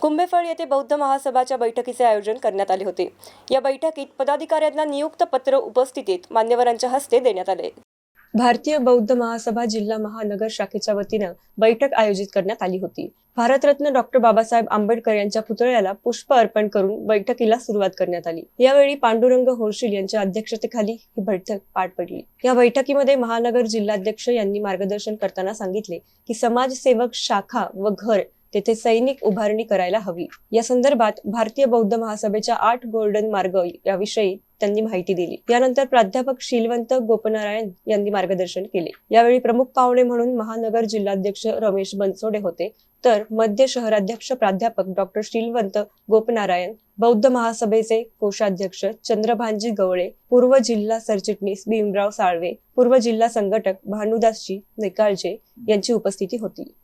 कुंभेफळ येथे बौद्ध महासभाच्या बैठकीचे आयोजन करण्यात आले होते. या बैठकीत पदाधिकाऱ्यांना नियुक्त पत्र उपस्थितीत मान्यवरांच्या हस्ते देण्यात आले. भारतीय बौद्ध महासभा जिल्हा महानगर शाखेच्या वतीनं बैठक आयोजित करण्यात आली होती. भारतरत्न डॉक्टर बाबासाहेब आंबेडकर यांच्या पुतळ्याला पुष्प अर्पण करून बैठकीला सुरुवात करण्यात आली. यावेळी पांडुरंग होरशील यांच्या अध्यक्षतेखाली ही बैठक पार पडली. या बैठकीमध्ये महानगर जिल्हाध्यक्ष यांनी मार्गदर्शन करताना सांगितले की समाजसेवक शाखा व घर तेथे सैनिक उभारणी करायला हवी. या संदर्भात भारतीय बौद्ध महासभेच्या आठ गोल्डन मार्ग याविषयी त्यांनी माहिती दिली. यानंतर प्राध्यापक शीलवंत गोपनारायण यांनी मार्गदर्शन केले. यावेळी प्रमुख पाहुणे म्हणून महानगर जिल्हाध्यक्ष रमेश बनसोडे होते. तर मध्य शहराध्यक्ष प्राध्यापक डॉक्टर शीलवंत गोपनारायण बौद्ध महासभेचे कोषाध्यक्ष चंद्रभानजी गवळे पूर्व जिल्हा सरचिटणीस भीमराव साळवे पूर्व जिल्हा संघटक भानुदासजी निकाळजे यांची उपस्थिती होती.